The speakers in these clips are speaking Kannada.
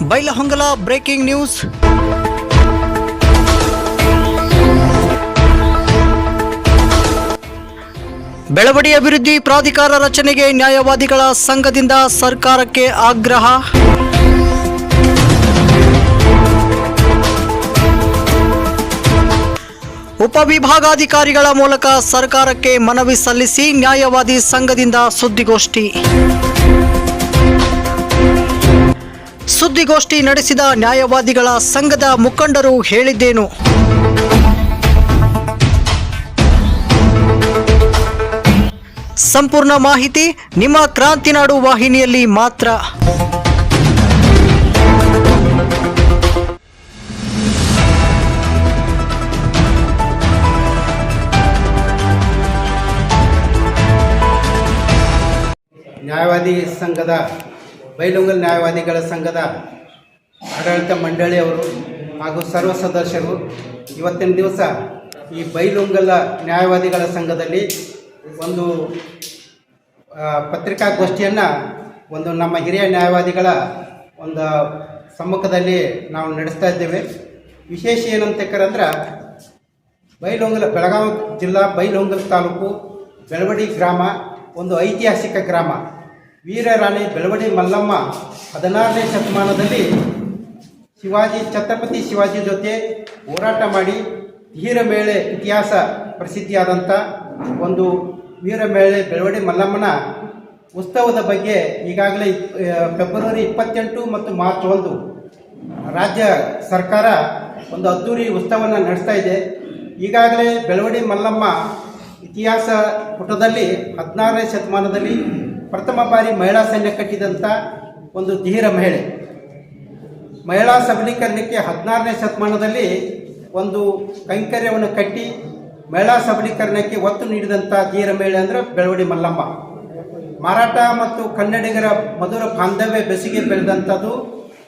Bailhongal breaking news. ಬೆಳವಡಿ ಅಭಿವೃದ್ಧಿ ಪ್ರಾಧಿಕಾರ ರಚನೆಗೆ ನ್ಯಾಯವಾದಿಗಳ ಸಂಘದಿಂದ ಸರ್ಕಾರಕ್ಕೆ ಆಗ್ರಹ. ಉಪವಿಭಾಗಾಧಿಕಾರಿಗಳ ಮೂಲಕ ಸರ್ಕಾರಕ್ಕೆ ಮನವಿ ಸಲ್ಲಿಸಿ ನ್ಯಾಯವಾದಿ ಸಂಘದಿಂದ ಸುದ್ದಿಗೋಷ್ಠಿ. ಸುದ್ದಿಗೋಷ್ಠಿ ನಡೆಸಿದ ನ್ಯಾಯವಾದಿಗಳ ಸಂಘದ ಮುಖಂಡರು ಹೇಳಿದ್ದೇನು? ಸಂಪೂರ್ಣ ಮಾಹಿತಿ ನಿಮ್ಮ ಕ್ರಾಂತಿನಾಡು ವಾಹಿನಿಯಲ್ಲಿ ಮಾತ್ರ. ನ್ಯಾಯವಾದಿ ಸಂಘದ ಬೈಲುಂಗಲ್ ನ್ಯಾಯವಾದಿಗಳ ಸಂಘದ ಆಡಳಿತ ಮಂಡಳಿಯವರು ಹಾಗೂ ಸರ್ವ ಸದಸ್ಯರು ಇವತ್ತಿನ ದಿವಸ ಈ ಬೈಲೊಂಗಲ ನ್ಯಾಯವಾದಿಗಳ ಸಂಘದಲ್ಲಿ ಒಂದು ಪತ್ರಿಕಾಗೋಷ್ಠಿಯನ್ನು ಒಂದು ನಮ್ಮ ಹಿರಿಯ ನ್ಯಾಯವಾದಿಗಳ ಒಂದು ಸಮ್ಮುಖದಲ್ಲಿ ನಾವು ನಡೆಸ್ತಾ ಇದ್ದೇವೆ. ವಿಶೇಷ ಏನಂತಕ್ಕಂದ್ರೆ ಬೈಲೊಂಗಲ, ಬೆಳಗಾವಿ ಜಿಲ್ಲಾ ಬೈಲೊಂಗಲ್ ತಾಲೂಕು ಬೆಳವಡಿ ಗ್ರಾಮ, ಒಂದು ಐತಿಹಾಸಿಕ ಗ್ರಾಮ. ವೀರರಾಣಿ ಬೆಳವಡಿ ಮಲ್ಲಮ್ಮ ಹದಿನಾರನೇ ಶತಮಾನದಲ್ಲಿ ಶಿವಾಜಿ ಛತ್ರಪತಿ ಶಿವಾಜಿ ಜೊತೆ ಹೋರಾಟ ಮಾಡಿ ವೀರಮೇಳೆ ಇತಿಹಾಸ ಪ್ರಸಿದ್ಧಿಯಾದಂಥ ಒಂದು ವೀರಮೇಳೆ ಬೆಳವಡಿ ಮಲ್ಲಮ್ಮನ ಉತ್ಸವದ ಬಗ್ಗೆ ಈಗಾಗಲೇ ಫೆಬ್ರವರಿ ಇಪ್ಪತ್ತೆಂಟು ಮತ್ತು ಮಾರ್ಚ್ ಒಂದು ರಾಜ್ಯ ಸರ್ಕಾರ ಒಂದು ಅದ್ದೂರಿ ಉತ್ಸವವನ್ನು ನಡೆಸ್ತಾ ಇದೆ. ಈಗಾಗಲೇ ಬೆಳವಡಿ ಮಲ್ಲಮ್ಮ ಇತಿಹಾಸ ಪುಟದಲ್ಲಿ ಹದಿನಾರನೇ ಶತಮಾನದಲ್ಲಿ ಪ್ರಥಮ ಬಾರಿ ಮಹಿಳಾ ಸೈನ್ಯ ಕಟ್ಟಿದಂಥ ಒಂದು ಧೀರ ಮಹಿಳೆ. ಮಹಿಳಾ ಸಬಲೀಕರಣಕ್ಕೆ ಹದಿನಾರನೇ ಶತಮಾನದಲ್ಲಿ ಒಂದು ಕೈಂಕರ್ಯವನ್ನು ಕಟ್ಟಿ ಮಹಿಳಾ ಸಬಲೀಕರಣಕ್ಕೆ ಒತ್ತು ನೀಡಿದಂಥ ಧೀರ ಮಹಿಳೆ ಅಂದರೆ ಬೆಳವಡಿ ಮಲ್ಲಮ್ಮ ಮಾರಾಟ ಮತ್ತು ಕನ್ನಡಿಗರ ಮಧುರ ಬಾಂಧವ್ಯ ಬೆಸಿಗೆ ಬೆಳೆದಂಥದ್ದು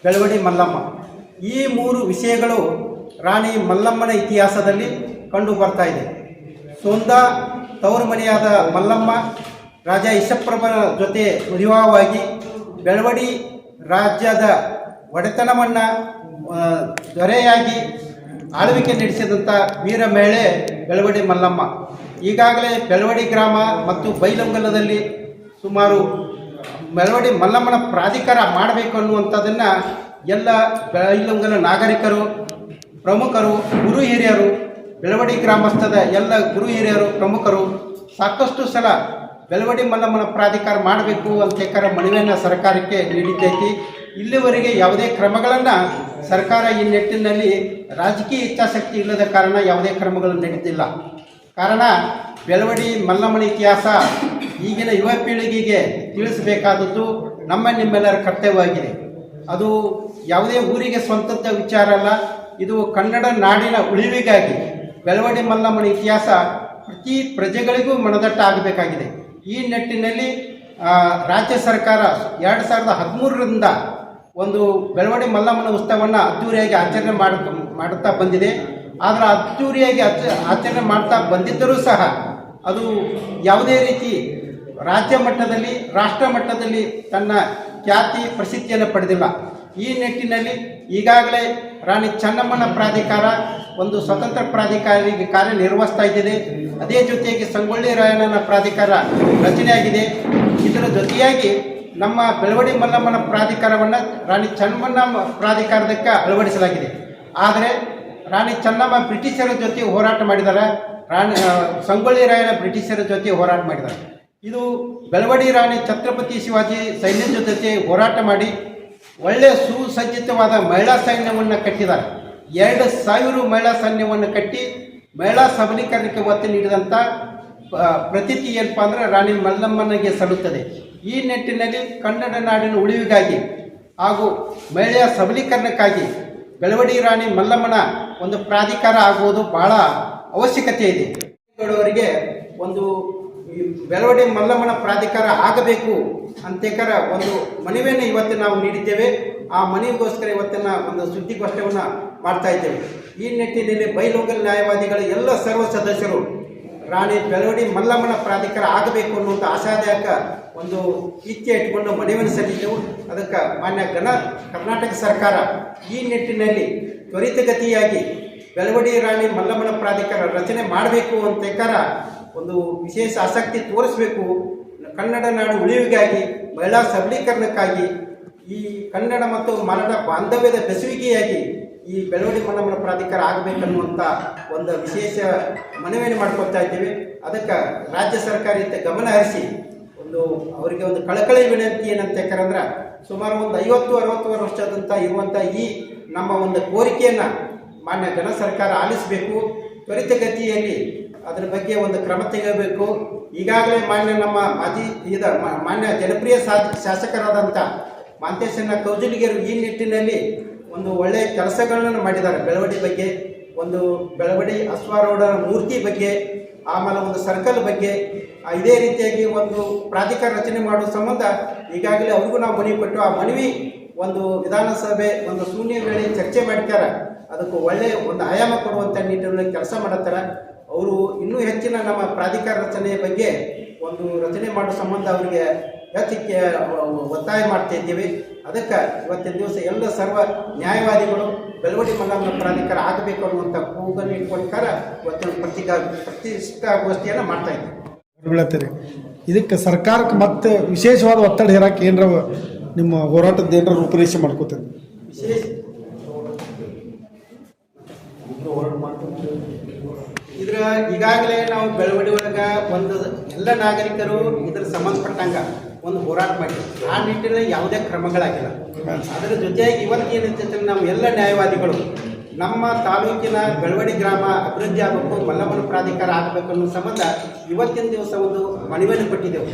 ಬೆಳವಡಿ ಮಲ್ಲಮ್ಮ ಈ ಮೂರು ವಿಷಯಗಳು ರಾಣಿ ಮಲ್ಲಮ್ಮನ ಇತಿಹಾಸದಲ್ಲಿ ಕಂಡು ಬರ್ತಾ ಇದೆ. ಸೋಂದ ತವರು ಮನೆಯಾದ ಮಲ್ಲಮ್ಮ ರಾಜ ಇಷ್ಟಪ್ರಭರ ಜೊತೆ ವಿವಾಹವಾಗಿ ಬೆಳವಡಿ ರಾಜ್ಯದ ಒಡೆತನವನ್ನು ದೊರೆಯಾಗಿ ಆಳ್ವಿಕೆ ನಡೆಸಿದಂಥ ವೀರ ಮಹಿಳೆ ಬೆಳವಡಿ ಮಲ್ಲಮ್ಮ. ಈಗಾಗಲೇ ಬೆಳವಡಿ ಗ್ರಾಮ ಮತ್ತು ಬೈಲಂಗಲದಲ್ಲಿ ಸುಮಾರು ಬೆಳವಡಿ ಮಲ್ಲಮ್ಮನ ಪ್ರಾಧಿಕಾರ ಮಾಡಬೇಕು ಅನ್ನುವಂಥದ್ದನ್ನು ಎಲ್ಲ ಬೈಲಂಗಲ ನಾಗರಿಕರು, ಪ್ರಮುಖರು, ಗುರು ಹಿರಿಯರು, ಬೆಳವಡಿ ಗ್ರಾಮಸ್ಥದ ಎಲ್ಲ ಗುರು ಹಿರಿಯರು, ಪ್ರಮುಖರು ಸಾಕಷ್ಟು ಸಲ ಬೆಳವಡಿ ಮಲ್ಲಮ್ಮನ ಪ್ರಾಧಿಕಾರ ಮಾಡಬೇಕು ಅಂತೇಕರ ಮನವಿಯನ್ನು ಸರ್ಕಾರಕ್ಕೆ ನೀಡಿದ್ದೈತಿ. ಇಲ್ಲಿವರೆಗೆ ಯಾವುದೇ ಕ್ರಮಗಳನ್ನು ಸರ್ಕಾರ ಈ ನಿಟ್ಟಿನಲ್ಲಿ ರಾಜಕೀಯ ಇಚ್ಛಾಶಕ್ತಿ ಇಲ್ಲದ ಕಾರಣ ಯಾವುದೇ ಕ್ರಮಗಳು ನಡೆದಿಲ್ಲ. ಕಾರಣ ಬೆಳವಡಿ ಮಲ್ಲಮ್ಮನ ಇತಿಹಾಸ ಈಗಿನ ಯುವ ಪೀಳಿಗೆಗೆ ತಿಳಿಸಬೇಕಾದದ್ದು ನಮ್ಮ ನಿಮ್ಮೆಲ್ಲರ ಕರ್ತವ್ಯವಾಗಿದೆ. ಅದು ಯಾವುದೇ ಊರಿಗೆ ಸ್ವಂತದ ವಿಚಾರ ಅಲ್ಲ, ಇದು ಕನ್ನಡ ನಾಡಿನ ಉಳಿವಿಗಾಗಿ ಬೆಳವಡಿ ಮಲ್ಲಮ್ಮನ ಇತಿಹಾಸ ಪ್ರತಿ ಪ್ರಜೆಗಳಿಗೂ ಮನದಟ್ಟ ಆಗಬೇಕಾಗಿದೆ ಈ ನಿಟ್ಟಿನಲ್ಲಿ ರಾಜ್ಯ ಸರ್ಕಾರ ಎರಡು ಸಾವಿರದ ಹದಿಮೂರರಿಂದ ಒಂದು ಬೆಳವಡಿ ಮಲ್ಲಮ್ಮನ ಉತ್ಸವವನ್ನು ಅದ್ದೂರಿಯಾಗಿ ಆಚರಣೆ ಮಾಡ ಮಾಡುತ್ತಾ ಬಂದಿದೆ. ಆದರೆ ಅದ್ದೂರಿಯಾಗಿ ಆಚ, ಆಚರಣೆ ಮಾಡ್ತಾ ಬಂದಿದ್ದರೂ ಸಹ ಅದು ಯಾವುದೇ ರೀತಿ ರಾಜ್ಯ ಮಟ್ಟದಲ್ಲಿ, ರಾಷ್ಟ್ರ ಮಟ್ಟದಲ್ಲಿ ತನ್ನ ಖ್ಯಾತಿ, ಪ್ರಸಿದ್ಧಿಯನ್ನು ಪಡೆದಿಲ್ಲ. ಈ ನಿಟ್ಟಿನಲ್ಲಿ ಈಗಾಗಲೇ ರಾಣಿ ಚೆನ್ನಮ್ಮನ ಪ್ರಾಧಿಕಾರ ಒಂದು ಸ್ವತಂತ್ರ ಪ್ರಾಧಿಕಾರಿಗೆ ಕಾರ್ಯನಿರ್ವಹಿಸ್ತಾ ಇದ್ದಿದೆ ಅದೇ ಜೊತೆಗೆ ಸಂಗೊಳ್ಳಿ ರಾಯಣ್ಣನ ಪ್ರಾಧಿಕಾರ ರಚನೆಯಾಗಿದೆ. ಇದರ ಜೊತೆಯಾಗಿ ನಮ್ಮ ಬೆಳವಡಿ ಮಲ್ಲಮ್ಮನ ಪ್ರಾಧಿಕಾರವನ್ನು ರಾಣಿ ಚೆನ್ನಮ್ಮನ ಪ್ರಾಧಿಕಾರದಕ್ಕೆ ಅಳವಡಿಸಲಾಗಿದೆ. ಆದರೆ ರಾಣಿ ಚೆನ್ನಮ್ಮ ಬ್ರಿಟಿಷರ ಜೊತೆ ಹೋರಾಟ ಮಾಡಿದ್ದಾರೆ ರಾಣಿ ಸಂಗೊಳ್ಳಿ ರಾಯಣ್ಣ ಬ್ರಿಟಿಷರ ಜೊತೆ ಹೋರಾಟ ಮಾಡಿದ್ದಾರೆ ಇದು ಬೆಳವಡಿ ರಾಣಿ ಛತ್ರಪತಿ ಶಿವಾಜಿ ಸೈನ್ಯದ ಜೊತೆ ಹೋರಾಟ ಮಾಡಿ ಒಳ್ಳೆಯ ಸುಸಜ್ಜಿತವಾದ ಮಹಿಳಾ ಸೈನ್ಯವನ್ನು ಕಟ್ಟಿದ್ದಾರೆ. ಎರಡು ಸಾವಿರ ಮಹಿಳಾ ಸೈನ್ಯವನ್ನು ಕಟ್ಟಿ ಮಹಿಳಾ ಸಬಲೀಕರಣಕ್ಕೆ ಒತ್ತು ನೀಡಿದಂಥ ಪ್ರತೀತಿ ಏನಪ್ಪ ಅಂದರೆ ರಾಣಿ ಮಲ್ಲಮ್ಮನಿಗೆ ಸಲ್ಲುತ್ತದೆ. ಈ ನಿಟ್ಟಿನಲ್ಲಿ ಕನ್ನಡ ನಾಡಿನ ಉಳಿವಿಗಾಗಿ ಹಾಗೂ ಮಹಿಳೆಯ ಸಬಲೀಕರಣಕ್ಕಾಗಿ ಬೆಳವಡಿ ರಾಣಿ ಮಲ್ಲಮ್ಮನ ಒಂದು ಪ್ರಾಧಿಕಾರ ಆಗುವುದು ಬಹಳ ಅವಶ್ಯಕತೆ ಇದೆ. ಅವರಿಗೆ ಒಂದು ಈ ಬೆಳವಡಿ ಮಲ್ಲಮ್ಮನ ಪ್ರಾಧಿಕಾರ ಆಗಬೇಕು ಅಂತೇಕರ ಒಂದು ಮನವಿಯನ್ನು ಇವತ್ತು ನಾವು ನೀಡಿದ್ದೇವೆ. ಆ ಮನವಿಗೋಸ್ಕರ ಇವತ್ತಿನ ಒಂದು ಸುದ್ದಿಗೋಷ್ಠಿಯನ್ನು ಮಾಡ್ತಾ ಇದ್ದೇವೆ. ಈ ನಿಟ್ಟಿನಲ್ಲಿ ಬೈಲೋಕಲ್ ನ್ಯಾಯವಾದಿಗಳ ಎಲ್ಲ ಸರ್ವ ಸದಸ್ಯರು ರಾಣಿ ಬೆಳವಡಿ ಮಲ್ಲಮ್ಮನ ಪ್ರಾಧಿಕಾರ ಆಗಬೇಕು ಅನ್ನುವಂಥ ಆಶಾದಾಯಕ ಒಂದು ಇಚ್ಛೆ ಇಟ್ಕೊಂಡು ಮನವಿಯನ್ನು ಸಲ್ಲಿದ್ದೆವು ಅದಕ್ಕೆ ಮಾನ್ಯ ಗಣ ಕರ್ನಾಟಕ ಸರ್ಕಾರ ಈ ನಿಟ್ಟಿನಲ್ಲಿ ತ್ವರಿತಗತಿಯಾಗಿ ಬೆಳವಡಿ ರಾಣಿ ಮಲ್ಲಮ್ಮನ ಪ್ರಾಧಿಕಾರ ರಚನೆ ಮಾಡಬೇಕು ಅಂತೇಕಾರ ಒಂದು ವಿಶೇಷ ಆಸಕ್ತಿ ತೋರಿಸಬೇಕು. ಕನ್ನಡ ನಾಡು ಉಳಿವಿಗಾಗಿ, ಮಹಿಳಾ ಸಬಲೀಕರಣಕ್ಕಾಗಿ, ಈ ಕನ್ನಡ ಮತ್ತು ಮರಣ ಬಾಂಧವ್ಯದ ಬೆಸುವಿಕೆಯಾಗಿ ಈ ಬೆಳವಣಿ ಮನ್ನಮನ ಪ್ರಾಧಿಕಾರ ಆಗಬೇಕನ್ನುವಂಥ ಒಂದು ವಿಶೇಷ ಮನವಿಯನ್ನು ಮಾಡ್ಕೊಳ್ತಾ ಇದ್ದೀವಿ. ಅದಕ್ಕೆ ರಾಜ್ಯ ಸರ್ಕಾರ ಇಂಥ ಗಮನ ಹರಿಸಿ ಒಂದು ಅವರಿಗೆ ಒಂದು ಕಳಕಳಿ ವಿನಂತಿ ಏನಂತ ಯಾಕಂದ್ರೆ ಸುಮಾರು ಒಂದು ಐವತ್ತು ಅರವತ್ತು ವರ್ಷದಂಥ ಇರುವಂಥ ಈ ನಮ್ಮ ಒಂದು ಕೋರಿಕೆಯನ್ನು ಮಾನ್ಯ ಜನ ಸರ್ಕಾರ ಆಲಿಸಬೇಕು. ತ್ವರಿತಗತಿಯಲ್ಲಿ ಅದರ ಬಗ್ಗೆ ಒಂದು ಕ್ರಮ ತೆಗೆಯಬೇಕು. ಈಗಾಗಲೇ ಮಾನ್ಯ ನಮ್ಮ ಮಾಜಿ ಇದ ಮಾನ್ಯ ಜನಪ್ರಿಯ ಶಾಸಕರಾದಂಥ ಮಾಂತೇಶನ ಕೌಜಲಿಗೆರು ಈ ನಿಟ್ಟಿನಲ್ಲಿ ಒಂದು ಒಳ್ಳೆಯ ಕೆಲಸಗಳನ್ನು ಮಾಡಿದ್ದಾರೆ. ಬೆಳವಡಿ ಬಗ್ಗೆ, ಒಂದು ಬೆಳವಡಿ ಅಸ್ವಾರೋಡ ಮೂರ್ತಿ ಬಗ್ಗೆ, ಆಮೇಲೆ ಒಂದು ಸರ್ಕಲ್ ಬಗ್ಗೆ ಇದೇ ರೀತಿಯಾಗಿ ಒಂದು ಪ್ರಾಧಿಕಾರ ರಚನೆ ಮಾಡುವ ಸಂಬಂಧ ಈಗಾಗಲೇ ಅವ್ರಿಗೂ ನಾವು ಮನವಿ ಕೊಟ್ಟು ಆ ಮನವಿ ಒಂದು ವಿಧಾನಸಭೆ ಒಂದು ಶೂನ್ಯ ವೇಳೆ ಚರ್ಚೆ ಮಾಡ್ತಾರೆ. ಅದಕ್ಕೆ ಒಳ್ಳೆಯ ಒಂದು ಆಯಾಮ ಕೊಡುವಂಥ ನಿಟ್ಟಿನಲ್ಲಿ ಕೆಲಸ ಮಾಡತ್ತಾರ. ಅವರು ಇನ್ನೂ ಹೆಚ್ಚಿನ ನಮ್ಮ ಪ್ರಾಧಿಕಾರ ರಚನೆಯ ಬಗ್ಗೆ ಒಂದು ರಚನೆ ಮಾಡೋ ಸಂಬಂಧ ಅವರಿಗೆ ಹೆಚ್ಚಿಗೆ ಒತ್ತಾಯ ಮಾಡ್ತಾ ಇದ್ದೀವಿ. ಅದಕ್ಕೆ ಇವತ್ತಿನ ದಿವಸ ಎಲ್ಲ ಸರ್ವ ನ್ಯಾಯವಾದಿಗಳು ಬೆಳವಡಿ ಮಲ್ಲಮ್ಮ ಪ್ರಾಧಿಕಾರ ಆಗಬೇಕು ಅನ್ನುವಂಥ ಕೂಗನ್ನು ಇಟ್ಕೊಂಡ್ಕಾರ ಇವತ್ತಿನ ಪ್ರತಿಕಾ ಪ್ರತಿಷ್ಠಾಗೋಷ್ಠಿಯನ್ನು ಮಾಡ್ತಾ ಇದ್ದೀವಿ. ಇದಕ್ಕೆ ಸರ್ಕಾರಕ್ಕೆ ಮತ್ತೆ ವಿಶೇಷವಾದ ಒತ್ತಡ ಹೇರಕ್ಕೆ ಏನರ ನಿಮ್ಮ ಹೋರಾಟದ ಏನರ ರೂಪರೇಷೆ ಮಾಡ್ಕೋತೀರಿ ವಿಶೇಷ ಇದ್ರ ಈಗಾಗಲೇ ನಾವು ಬೆಳವಡಿ ಒಳಗ ಒಂದು ಎಲ್ಲ ನಾಗರಿಕರು ಇದ್ರ ಸಂಬಂಧಪಟ್ಟಂಗ ಒಂದು ಹೋರಾಟ ಮಾಡಿ ಆ ನಿಟ್ಟಿನಲ್ಲಿ ಯಾವುದೇ ಕ್ರಮಗಳಾಗಿಲ್ಲ. ಅದರ ಜೊತೆಯಾಗಿ ಇವತ್ತು ಏನಂತಂದ್ರೆ ನಾವು ಎಲ್ಲ ನ್ಯಾಯವಾದಿಗಳು ನಮ್ಮ ತಾಲೂಕಿನ ಬೆಳವಡಿ ಗ್ರಾಮ ಅಭಿವೃದ್ಧಿ ಆಗಬೇಕು ಮಲ್ಲಮ್ಮನ ಪ್ರಾಧಿಕಾರ ಆಗಬೇಕು ಅನ್ನೋ ಸಂಬಂಧ ಇವತ್ತಿನ ದಿವಸ ಒಂದು ಮನವಿಯನ್ನು ಕೊಟ್ಟಿದ್ದೆವು.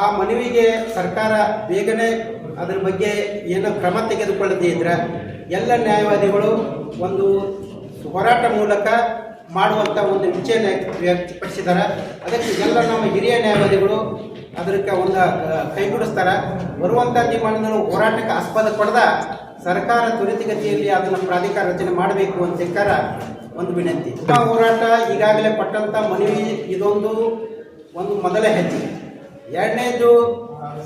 ಆ ಮನವಿಗೆ ಸರ್ಕಾರ ಬೇಗನೆ ಅದರ ಬಗ್ಗೆ ಏನೋ ಕ್ರಮ ತೆಗೆದುಕೊಳ್ಳದೇ ಇದ್ರೆ ಎಲ್ಲ ನ್ಯಾಯವಾದಿಗಳು ಒಂದು ಹೋರಾಟ ಮೂಲಕ ಮಾಡುವಂಥ ಒಂದು ವಿಷಯನ ವ್ಯಕ್ತಪಡಿಸಿದ್ದಾರೆ. ಅದಕ್ಕೆ ಎಲ್ಲ ನಮ್ಮ ಹಿರಿಯ ನ್ಯಾಯವಾದಿಗಳು ಅದಕ್ಕೆ ಒಂದು ಕೈಗೂಡಿಸ್ತಾರೆ. ಬರುವಂಥ ತೀರ್ಮಾನಗಳು ಹೋರಾಟಕ್ಕೆ ಆಸ್ಪದ ಕೊಡದ ಸರ್ಕಾರ ತ್ವರಿತಗತಿಯಲ್ಲಿ ಅದನ್ನು ಪ್ರಾಧಿಕಾರ ರಚನೆ ಮಾಡಬೇಕು ಅಂತ ಸರ್ಕಾರ ಒಂದು ವಿನಂತಿ. ಹೋರಾಟ ಈಗಾಗಲೇ ಪಟ್ಟಂಥ ಮನವಿ ಇದೊಂದು, ಒಂದು ಮೊದಲ ಹೆಜ್ಜೆ. ಎರಡನೇದು,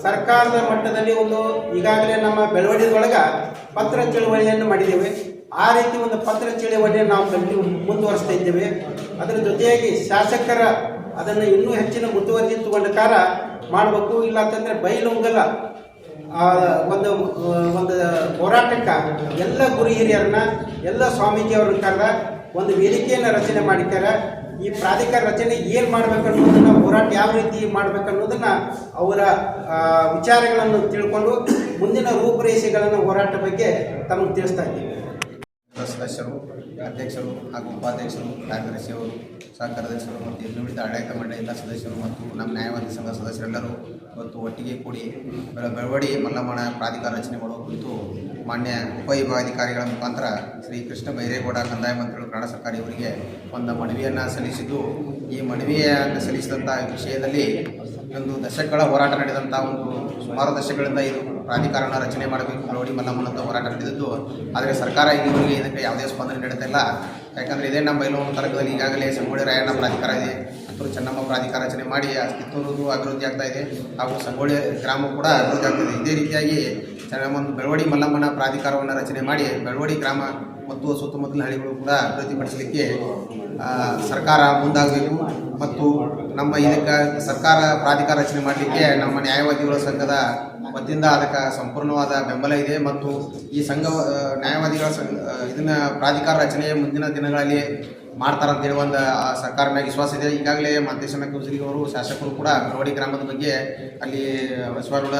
ಸರ್ಕಾರದ ಮಟ್ಟದಲ್ಲಿ ಒಂದು ಈಗಾಗಲೇ ನಮ್ಮ ಬೆಳವಣಿಗೆಯೊಳಗ ಪತ್ರ ಚಳುವಳಿಯನ್ನು ಮಾಡಿದ್ದೇವೆ. ಆ ರೀತಿ ಒಂದು ಪತ್ರ ಚಳುವಳಿಯನ್ನು ನಾವು ಕಂಟಿ ಮುಂದುವರಿಸ್ತಾ ಇದ್ದೇವೆ ಅದರ ಜೊತೆಯಾಗಿ ಶಾಸಕರ ಅದನ್ನು ಇನ್ನೂ ಹೆಚ್ಚಿನ ಮುತುವರ್ಜಿ ತಗೊಂಡ ಕಾರ ಮಾಡಬೇಕು, ಇಲ್ಲ ಅಂತಂದ್ರೆ ಬೈಲೊಂಗಲ ಒಂದು ಒಂದು ಹೋರಾಟಕ್ಕೆ ಎಲ್ಲ ಗುರು ಹಿರಿಯರನ್ನ, ಎಲ್ಲ ಸ್ವಾಮೀಜಿಯವ್ರನ್ನ ಕರೆದ ಒಂದು ವೇದಿಕೆಯನ್ನು ರಚನೆ ಮಾಡಿದ್ದಾರೆ. ಈ ಪ್ರಾಧಿಕಾರ ರಚನೆ ಏನು ನಾವು ಹೋರಾಟ ಯಾವ ರೀತಿ ಮಾಡ್ಬೇಕು ಅನ್ನೋದನ್ನ ಅವರ ವಿಚಾರಗಳನ್ನು ತಿಳ್ಕೊಂಡು ಮುಂದಿನ ರೂಪುರೇಷೆಗಳನ್ನು ಹೋರಾಟ ಬಗ್ಗೆ ತಮಗೆ ತಿಳಿಸ್ತಾ ಇದ್ದೀವಿ. ಸದಸ್ಯರು, ಅಧ್ಯಕ್ಷರು ಹಾಗೂ ಉಪಾಧ್ಯಕ್ಷರು ಕಾರ್ಯದರ್ಶಿಯವರು ಸಹ ಕಾರ್ಯದರ್ಶಿಗಳು ಮತ್ತು ಇನ್ನುಳಿದ ಆಡಳಿತ ಮಂಡಳಿ ಎಲ್ಲ ಸದಸ್ಯರು ಮತ್ತು ನಮ್ಮ ನ್ಯಾಯವಾದಿ ಸಂಘ ಸದಸ್ಯರೆಲ್ಲರೂ ಇವತ್ತು ಒಟ್ಟಿಗೆ ಕೂಡಿ ಬೆಳವಡಿ ಮಲ್ಲಮ್ಮನ ಪ್ರಾಧಿಕಾರ ರಚನೆ ಮಾಡುವ ಕುರಿತು ಮಾನ್ಯ ಉಪವಿಭಾಗಾಧಿಕಾರಿಗಳ ಮುಖಾಂತರ ಶ್ರೀ ಕೃಷ್ಣ ಬೈರೇಗೌಡ ಕಂದಾಯ ಮಂತ್ರಿಗಳು ಕನ್ನಡ ಸರ್ಕಾರಿ ಇವರಿಗೆ ಒಂದು ಮನವಿಯನ್ನು ಸಲ್ಲಿಸಿದ್ದು, ಈ ಮನವಿಯನ್ನು ಸಲ್ಲಿಸಿದಂಥ ವಿಷಯದಲ್ಲಿ ಒಂದು ದಶಕಗಳ ಹೋರಾಟ ನಡೆದಂಥ ಒಂದು ಸುಮಾರು ದಶಕಗಳಿಂದ ಇದು ಪ್ರಾಧಿಕಾರನ ರಚನೆ ಮಾಡಬೇಕು ಬೆಳವಡಿ ಮಲ್ಲಮ್ಮನಂತ ಹೋರಾಟ ನಡೆದಿದ್ದು. ಆದರೆ ಸರ್ಕಾರ ಇಲ್ಲಿವರೆಗೆ ಇದಕ್ಕೆ ಯಾವುದೇ ಸ್ಪಂದನೆ ನೀಡುತ್ತಿಲ್ಲ ಯಾಕಂದರೆ ಇದೇ ನಮ್ಮ ಬೈಲೂರು ತಾಲೂಕದಲ್ಲಿ ಈಗಾಗಲೇ ಸಂಗೊಳ್ಳಿ ರಾಯಣ್ಣ ಪ್ರಾಧಿಕಾರ ಇದೆ. ಕಿತ್ತೂರು ಚೆನ್ನಮ್ಮ ಪ್ರಾಧಿಕಾರ ರಚನೆ ಮಾಡಿ ಕಿತ್ತೂರು ಅಭಿವೃದ್ಧಿ ಆಗ್ತಾ ಇದೆ. ಹಾಗೂ ಸಂಗೊಳ್ಳಿ ಗ್ರಾಮ ಕೂಡ ಅಭಿವೃದ್ಧಿ ಆಗ್ತಿದೆ ಇದೇ. ರೀತಿಯಾಗಿ ಚೆನ್ನಮ್ಮನ ಬೆಳವಡಿ ಮಲ್ಲಮ್ಮನ ಪ್ರಾಧಿಕಾರವನ್ನು ರಚನೆ ಮಾಡಿ ಬೆಳವಡಿ ಗ್ರಾಮ ಮತ್ತು ಸುತ್ತಮುತ್ತಲಿನ ಹಳ್ಳಿಗಳು ಕೂಡ ಅಭಿವೃದ್ಧಿಪಡಿಸಲಿಕ್ಕೆ ಸರ್ಕಾರ ಮುಂದಾಗಬೇಕು ಮತ್ತು ನಮ್ಮ ಇದಕ್ಕೆ ಸರ್ಕಾರ ಪ್ರಾಧಿಕಾರ ರಚನೆ ಮಾಡಲಿಕ್ಕೆ ನಮ್ಮ ನ್ಯಾಯವಾದಿಗಳ ಸಂಘದ ವತಿಯಿಂದ ಅದಕ್ಕೆ ಸಂಪೂರ್ಣವಾದ ಬೆಂಬಲ ಇದೆ ಮತ್ತು ಈ ಸಂಘ ನ್ಯಾಯವಾದಿಗಳ ಸಂಘ ಇದನ್ನು ಪ್ರಾಧಿಕಾರ ರಚನೆ ಮುಂದಿನ ದಿನಗಳಲ್ಲಿ ಮಾಡ್ತಾರಂತೇಳಿ ಒಂದು ಸರ್ಕಾರ ಮೇಲೆ ವಿಶ್ವಾಸ ಇದೆ. ಈಗಾಗಲೇ ಕೌಸಲಿಗೆ ಅವರು ಶಾಸಕರು ಕೂಡ ಬೆಳವಡಿ ಗ್ರಾಮದ ಬಗ್ಗೆ ಅಲ್ಲಿ ಬಸವರುಡ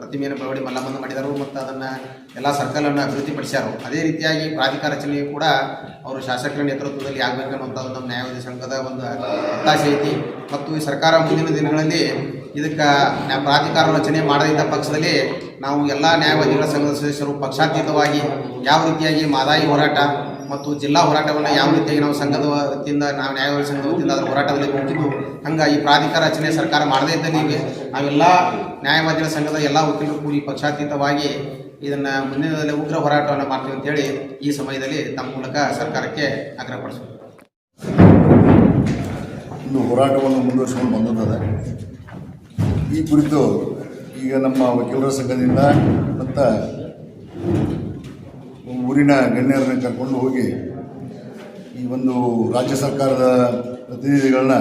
ಪ್ರತಿಮೆಯನ್ನು ಬೆಳವಡಿ ಮಲ್ಲಮ್ಮನ ಮಾಡಿದರು ಮತ್ತು ಅದನ್ನು ಎಲ್ಲ ಸರ್ಕಲನ್ನು ಅಭಿವೃದ್ಧಿಪಡಿಸ್ಯಾರು. ಅದೇ ರೀತಿಯಾಗಿ ಪ್ರಾಧಿಕಾರ ರಚನೆಯು ಕೂಡ ಅವರು ಶಾಸಕರ ನೇತೃತ್ವದಲ್ಲಿ ಆಗಬೇಕನ್ನುವಂಥದ್ದು ನಮ್ಮ ನ್ಯಾಯವಾದಿ ಸಂಘದ ಒಂದು ಒತ್ತಾಸೆ ಐತಿ. ಮತ್ತು ಈ ಸರ್ಕಾರ ಮುಂದಿನ ದಿನಗಳಲ್ಲಿ ಇದಕ್ಕೆ ಪ್ರಾಧಿಕಾರ ರಚನೆ ಮಾಡದಿದ್ದ ಪಕ್ಷದಲ್ಲಿ ನಾವು ಎಲ್ಲ ನ್ಯಾಯವಾದಿಗಳ ಸಂಘದ ಸದಸ್ಯರು ಪಕ್ಷಾತೀತವಾಗಿ ಯಾವ ರೀತಿಯಾಗಿ ಮಾದಾಯಿ ಹೋರಾಟ ಮತ್ತು ಜಿಲ್ಲಾ ಹೋರಾಟವನ್ನು ಯಾವ ರೀತಿಯಾಗಿ ನಾವು ಸಂಘದ ವತಿಯಿಂದ ನಾವು ನ್ಯಾಯವಾದ ಸಂಘದ ವತಿಯಿಂದ ಅದರ ಹೋರಾಟದಲ್ಲಿ ಹೋಗಿದ್ದು ಹಂಗೆ ಈ ಪ್ರಾಧಿಕಾರ ರಚನೆ ಸರ್ಕಾರ ಮಾಡದೇ ಇದ್ದಲ್ಲಿ ನಾವೆಲ್ಲ ನ್ಯಾಯವಾದಿಗಳ ಸಂಘದ ಎಲ್ಲ ವಕೀಲರು ಕೂಡಿ ಪಕ್ಷಾತೀತವಾಗಿ ಇದನ್ನು ಮುಂದಿನದಲ್ಲಿ ದಿನದಲ್ಲಿ ಉಗ್ರ ಹೋರಾಟವನ್ನು ಮಾಡ್ತೀವಿ ಅಂತೇಳಿ ಈ ಸಮಯದಲ್ಲಿ ತಮ್ಮ ಮೂಲಕ ಸರ್ಕಾರಕ್ಕೆ ಆಗ್ರಹಪಡಿಸ್ತೀವಿ ಇನ್ನು ಹೋರಾಟವನ್ನು ಮುಂದುವರಿಸಿಕೊಂಡು ಬಂದಿದ್ದಾರೆ ಈ ಕುರಿತು ಈಗ ನಮ್ಮ ವಕೀಲರ ಸಂಘದಿಂದ ಮತ್ತು ಊರಿನ ಗಣ್ಯರನ್ನ ಕರ್ಕೊಂಡು ಹೋಗಿ ಈ ಒಂದು ರಾಜ್ಯ ಸರ್ಕಾರದ ಪ್ರತಿನಿಧಿಗಳನ್ನ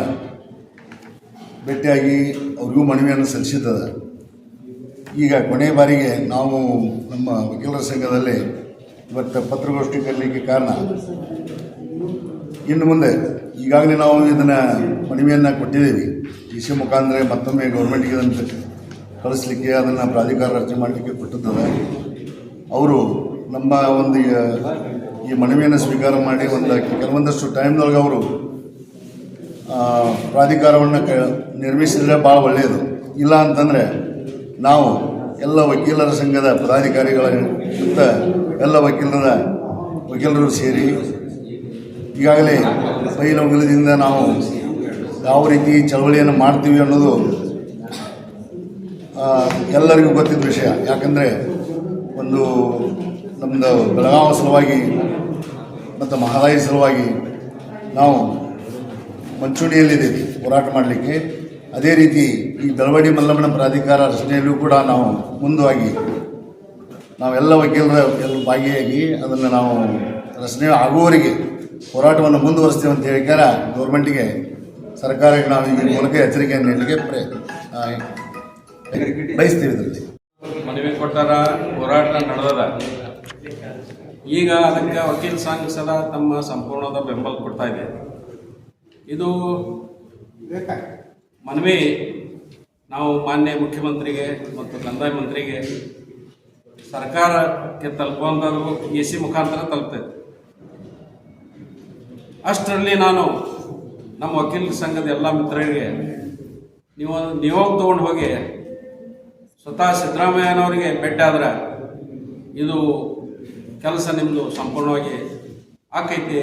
ಭೇಟಿಯಾಗಿ ಅವ್ರಿಗೂ ಮನವಿಯನ್ನು ಸಲ್ಲಿಸಿದ್ದದ. ಈಗ ಕೊನೆ ಬಾರಿಗೆ ನಾವು ನಮ್ಮ ವಕೀಲರ ಸಂಘದಲ್ಲಿ ಇವತ್ತು ಪತ್ರಗೋಷ್ಠಿ ಕರೀಲಿಕ್ಕೆ ಕಾರಣ, ಇನ್ನು ಮುಂದೆ ಈಗಾಗಲೇ ನಾವು ಇದನ್ನು ಮನವಿಯನ್ನು ಕೊಟ್ಟಿದ್ದೀವಿ. ಡಿ ಸಿ ಮುಖಾಂತರ ಮತ್ತೊಮ್ಮೆ ಗೌರ್ಮೆಂಟ್ಗೆ ಇದನ್ನು ಕಳಿಸ್ಲಿಕ್ಕೆ ಅದನ್ನು ಪ್ರಾಧಿಕಾರ ರಚನೆ ಮಾಡಲಿಕ್ಕೆ ಕೊಟ್ಟಿದ್ದಾರೆ ಅವರು ನಮ್ಮ ಒಂದು ಈ- ಮನವಿಯನ್ನು ಸ್ವೀಕಾರ ಮಾಡಿ ಒಂದು ಕೆಲವೊಂದಷ್ಟು ಟೈಮ್ನೊಳಗೆ ಅವರು ಪ್ರಾಧಿಕಾರವನ್ನು ಕ, ನಿರ್ಮಿಸಿದರೆ ಭಾಳ ಒಳ್ಳೆಯದು ಇಲ್ಲ ಅಂತಂದರೆ ನಾವು ಎಲ್ಲ ವಕೀಲರ ಸಂಘದ ಪದಾಧಿಕಾರಿಗಳ ಮತ್ತು ಎಲ್ಲ ವಕೀಲರ, ವಕೀಲರು ಸೇರಿ ಈಗಾಗಲೇ ಬೈಲೊಂಗಲದಿಂದ ನಾವು ಯಾವ ರೀತಿ ಚಳವಳಿಯನ್ನು ಮಾಡ್ತೀವಿ ಅನ್ನೋದು ಎಲ್ಲರಿಗೂ ಗೊತ್ತಿದ್ದ ವಿಷಯ. ಯಾಕಂದರೆ ಒಂದು ನಮ್ಮದು ಬೆಳಗಾವಿ ಸಲುವಾಗಿ ಮತ್ತು ಮಹದಾಯಿ ಸಲುವಾಗಿ ನಾವು ಮಂಚೂಣಿಯಲ್ಲಿದ್ದೀವಿ ಹೋರಾಟ ಮಾಡಲಿಕ್ಕೆ. ಅದೇ ರೀತಿ ಈ ಬೆಳವಡಿ ಮಲ್ಲಮ್ಮನ ಪ್ರಾಧಿಕಾರ ರಚನೆಯಲ್ಲೂ ಕೂಡ ನಾವು ಮುಂದುವಾಗಿ ನಾವೆಲ್ಲ ವಕೀಲರ ಎಲ್ಲ ಭಾಗಿಯಾಗಿ ಅದನ್ನು ನಾವು ರಚನೆ ಆಗುವವರಿಗೆ ಹೋರಾಟವನ್ನು ಮುಂದುವರಿಸ್ತೇವೆ ಅಂತ ಹೇಳಿಕಾರ ಗೌರ್ಮೆಂಟಿಗೆ ಸರ್ಕಾರಕ್ಕೆ ನಾವು ಈ ಮೂಲಕ ಎಚ್ಚರಿಕೆಯನ್ನು ನೀಡಲಿಕ್ಕೆ ಪ್ರಯತ್ನ ಬಯಸ್ತೀವಿ ಮನವಿ ಕೊಟ್ಟಾರ ಹೋರಾಟ ನಡೆದದ. ಈಗ ಅದಕ್ಕೆ ವಕೀಲ್ ಸಂಘ ಸದಾ ತಮ್ಮ ಸಂಪೂರ್ಣದ ಬೆಂಬಲ ಕೊಡ್ತಾ ಇದೆ. ಇದು ಮನವಿ ನಾವು ಮಾನ್ಯ ಮುಖ್ಯಮಂತ್ರಿಗೆ ಮತ್ತು ಕಂದಾಯ ಮಂತ್ರಿಗೆ ಸರ್ಕಾರಕ್ಕೆ ತಲುಪುವಂಥದ್ದು ಎ ಸಿ ಮುಖಾಂತರ ತಲುಪ್ತೈತೆ ಅಷ್ಟರಲ್ಲಿ ನಾನು ನಮ್ಮ ವಕೀಲ ಸಂಘದ ಎಲ್ಲ ಮಿತ್ರರಿಗೆ ನೀವು ನಿಯೋಗ ತೊಗೊಂಡು ಹೋಗಿ ಸ್ವತಃ ಸಿದ್ದರಾಮಯ್ಯನವರಿಗೆ ಭೇಟಿ ಆದ್ರೆ ಇದು ಕೆಲಸ ನಿಮ್ಮದು ಸಂಪೂರ್ಣವಾಗಿ ಆಕೈತಿ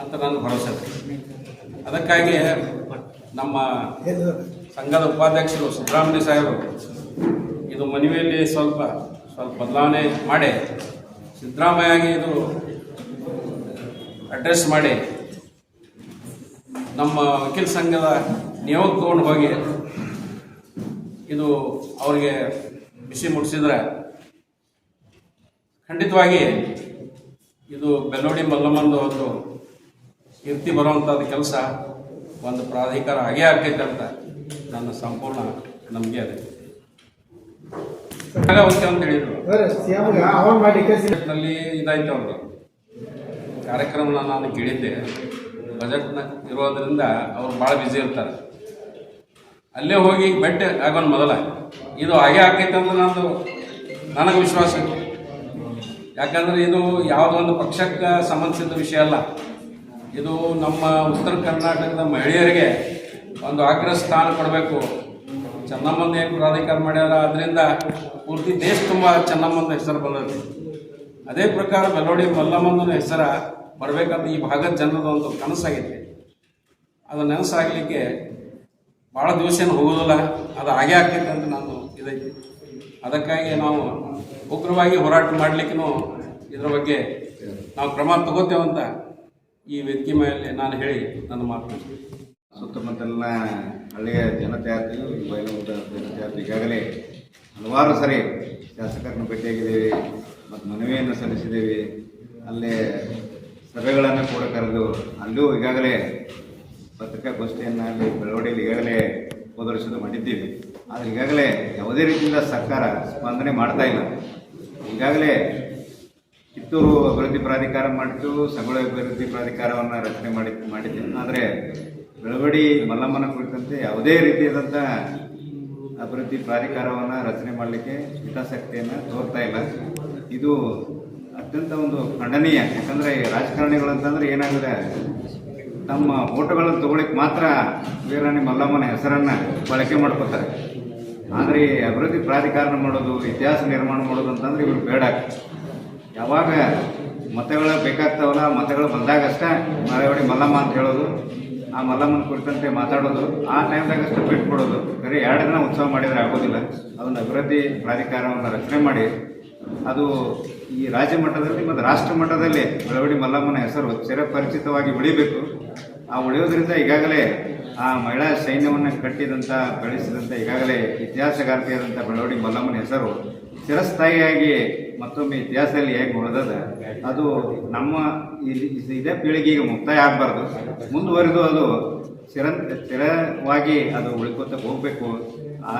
ಅಂತ ನಾನು ಭರವಸೆ ಅದಕ್ಕಾಗಿ ನಮ್ಮ ಸಂಘದ ಉಪಾಧ್ಯಕ್ಷರು ಸಿದ್ದರಾಮಯ್ಯ ಸಾಹೇಬರು ಇದು ಮನವಿಯಲ್ಲಿ ಸ್ವಲ್ಪ ಸ್ವಲ್ಪ ಬದಲಾವಣೆ ಮಾಡಿ, ಸಿದ್ದರಾಮಯ್ಯಗೆ ಇದು ಅಡ್ರೆಸ್ ಮಾಡಿ, ನಮ್ಮ ವಕೀಲ ಸಂಘದ ನಿಯೋಗ ತಗೊಂಡು ಹೋಗಿ ಇದು ಅವರಿಗೆ ಬಿಸಿ ಮುಟ್ಟಿಸಿದ್ರೆ ಖಂಡಿತವಾಗಿ ಇದು ಬೆಲ್ಲೋಡಿ ಮಲ್ಲಮ್ಮಂದು ಒಂದು ಕೀರ್ತಿ ಬರುವಂಥದ್ದು ಕೆಲಸ ಒಂದು ಪ್ರಾಧಿಕಾರ ಆಗೇ ಆಗ್ತೈತೆ ಅಂತ ನನ್ನ ಸಂಪೂರ್ಣ ನಂಬಿಕೆ ಅದೇ. ಅಂತ ಹೇಳಿದ್ರು. ಇದಾಯ್ತು ಅವರು ಕಾರ್ಯಕ್ರಮನ ನಾನು ಕೇಳಿದ್ದೆ. ಬಜೆಟ್ನ ಇರೋದ್ರಿಂದ ಅವ್ರು ಭಾಳ ಬ್ಯುಸಿ ಇರ್ತಾರೆ. ಅಲ್ಲೇ ಹೋಗಿ ಬೆಟ್ಟ ಆಗೋನ್ ಮೊದಲ. ಇದು ಹಾಗೆ ಆಕೈತೆ ಅಂತ ನಂದು ನನಗೆ ವಿಶ್ವಾಸ. ಯಾಕಂದ್ರೆ ಇದು ಯಾವುದೋ ಒಂದು ಪಕ್ಷಕ್ಕೆ ಸಂಬಂಧಿಸಿದ ವಿಷಯ ಅಲ್ಲ. ಇದು ನಮ್ಮ ಉತ್ತರ ಕರ್ನಾಟಕದ ಮಹಿಳೆಯರಿಗೆ ಒಂದು ಅಗ್ರ ಸ್ಥಾನ ಕೊಡಬೇಕು. ಚೆನ್ನಮ್ಮನ ಏನು ಪ್ರಾಧಿಕಾರ ಮಾಡ್ಯಾರ, ಅದರಿಂದ ಪೂರ್ತಿ ದೇಶ ತುಂಬ ಚೆನ್ನಮ್ಮನ ಹೆಸರು ಬಂದೈತಿ. ಅದೇ ಪ್ರಕಾರ ಮೆಲೋಡಿ ಮಲ್ಲಮ್ಮನ ಹೆಸರು ಬರಬೇಕಂತ ಈ ಭಾಗದ ಜನರದ ಒಂದು ಕನಸಾಗೈತಿ. ಅದು ನನಸಾಗಲಿಕ್ಕೆ ಭಾಳ ದಿವಸ ಏನು ಹೋಗೋದಿಲ್ಲ. ಅದು ಹಾಗೆ ಆಗ್ತೈತೆ ಅಂತ ನಾನು ಇದೈತಿ ಅದಕ್ಕಾಗಿ ನಾವು ಉಗ್ರವಾಗಿ ಹೋರಾಟ ಮಾಡಲಿಕ್ಕೂ ಇದರ ಬಗ್ಗೆ ನಾವು ಕ್ರಮ ತಗೋತೇವಂತ ಈ ವೇದಿಕೆ ಮೇಲೆ ನಾನು ಹೇಳಿ ನನ್ನ ಮಾತು. ಸುತ್ತಮುತ್ತಲಿನ ಹಳ್ಳಿಯ ಜನತೆ ಆಯ್ತು ಬಯಲುಗುಡ್ಡ ಜನತೆ ಆಯ್ತು ಈಗಾಗಲೇ ಹಲವಾರು ಸರಿ ಶಾಸಕರನ್ನು ಭೇಟಿಯಾಗಿದ್ದೇವೆ, ಮತ್ತು ಮನವಿಯನ್ನು ಸಲ್ಲಿಸಿದ್ದೇವೆ ಅಲ್ಲೇ ಸಭೆಗಳನ್ನು ಕೂಡ ಕರೆದು ಅಲ್ಲೂ ಈಗಾಗಲೇ ಪತ್ರಿಕಾಗೋಷ್ಠಿಯನ್ನು ಅಲ್ಲಿ ಬೆಳವಡಿಯಲ್ಲಿ ಈಗಾಗಲೇ ಹೋದರ್ಶನ ಮಾಡಿದ್ದೀವಿ ಆದರೆ ಈಗಾಗಲೇ ಯಾವುದೇ ರೀತಿಯಿಂದ ಸರ್ಕಾರ ಸ್ಪಂದನೆ ಮಾಡ್ತಾ ಇಲ್ಲ. ಈಗಾಗಲೇ ಕಿತ್ತೂರು ಅಭಿವೃದ್ಧಿ ಪ್ರಾಧಿಕಾರ ಮಾಡಿದ್ದು, ಸಂಗೊಳ್ಳಿ ಅಭಿವೃದ್ಧಿ ಪ್ರಾಧಿಕಾರವನ್ನು ರಚನೆ ಮಾಡಿ, ಮಾಡಿದ್ದೆ. ಆದರೆ ಬೆಳವಡಿ ಮಲ್ಲಮ್ಮನ ಕುರಿತಂತೆ ಯಾವುದೇ ರೀತಿಯಾದಂಥ ಅಭಿವೃದ್ಧಿ ಪ್ರಾಧಿಕಾರವನ್ನು ರಚನೆ ಮಾಡಲಿಕ್ಕೆ ಹಿತಾಸಕ್ತಿಯನ್ನು ತೋರ್ತಾ ಇಲ್ಲ. ಇದು ಅತ್ಯಂತ ಒಂದು ಖಂಡನೀಯ. ಯಾಕಂದರೆ ರಾಜಕಾರಣಿಗಳು ಅಂತಂದರೆ ಏನಾಗಿದೆ? ತಮ್ಮ ಓಟುಗಳನ್ನು ತಗೊಳ್ಳಿಕ್ಕೆ ಮಾತ್ರ ವೀರಾಣಿ ಮಲ್ಲಮ್ಮನ ಹೆಸರನ್ನು ಬಳಕೆ ಮಾಡ್ಕೋತಾರೆ. ಆದರೆ ಅಭಿವೃದ್ಧಿ ಪ್ರಾಧಿಕಾರ ಮಾಡೋದು, ಇತಿಹಾಸ ನಿರ್ಮಾಣ ಮಾಡೋದು ಅಂತಂದ್ರೆ ಇವರು ಬೇಡ. ಯಾವಾಗ ಮತಗಳು ಬೇಕಾಗ್ತಾವಲ್ಲ, ಮತಗಳು ಬಂದಾಗಷ್ಟೇ ಮಳವಡಿ ಮಲ್ಲಮ್ಮ ಅಂತ ಹೇಳೋದು, ಆ ಮಲ್ಲಮ್ಮನ ಕುರಿತಂತೆ ಮಾತಾಡೋದು, ಆ ಟೈಮ್ದಾಗಷ್ಟೇ ಕೊಡೋದು. ಬರೀ ಎರಡು ದಿನ ಉತ್ಸವ ಮಾಡಿದರೆ ಆಗೋದಿಲ್ಲ. ಅದನ್ನು ಅಭಿವೃದ್ಧಿ ಪ್ರಾಧಿಕಾರವನ್ನು ರಚನೆ ಮಾಡಿ, ಅದು ಈ ರಾಜ್ಯ ಮಟ್ಟದಲ್ಲಿ ಮತ್ತು ರಾಷ್ಟ್ರ ಮಟ್ಟದಲ್ಲಿ ಬೆಳವಡಿ ಮಲ್ಲಮ್ಮನ ಹೆಸರು ಚಿರಪರಿಚಿತವಾಗಿ ಉಳಿಬೇಕು. ಆ ಉಳಿಯೋದ್ರಿಂದ ಈಗಾಗಲೇ ಆ ಮಹಿಳಾ ಸೈನ್ಯವನ್ನು ಕಟ್ಟಿದಂಥ ಬೆಳೆಸಿದಂಥ ಈಗಾಗಲೇ ಇತಿಹಾಸಗಾರ್ತಿಯಾದಂಥ ಬೆಳವಡಿ ಮಲ್ಲಮ್ಮನ ಹೆಸರು ಚಿರಸ್ಥಾಯಿಯಾಗಿ ಮತ್ತೊಮ್ಮೆ ಇತಿಹಾಸದಲ್ಲಿ ಹೇಗೆ ಉಳಿದದ, ಅದು ನಮ್ಮ ಇದೇ ಪೀಳಿಗೆಗೆ ಮುಕ್ತಾಯ ಆಗಬಾರ್ದು. ಮುಂದುವರೆದು ಅದು ಚಿರ ಸ್ಥಿರವಾಗಿ ಅದು ಉಳ್ಕೊತ ಹೋಗಬೇಕು. ಆ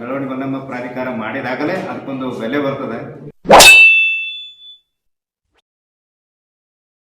ಬೆಳವಣಿಗೆ ಮಲ್ಲಮ್ಮ ಪ್ರಾಧಿಕಾರ ಮಾಡಿದಾಗಲೇ ಅದಕ್ಕೊಂದು ಬೆಲೆ ಬರ್ತದೆ.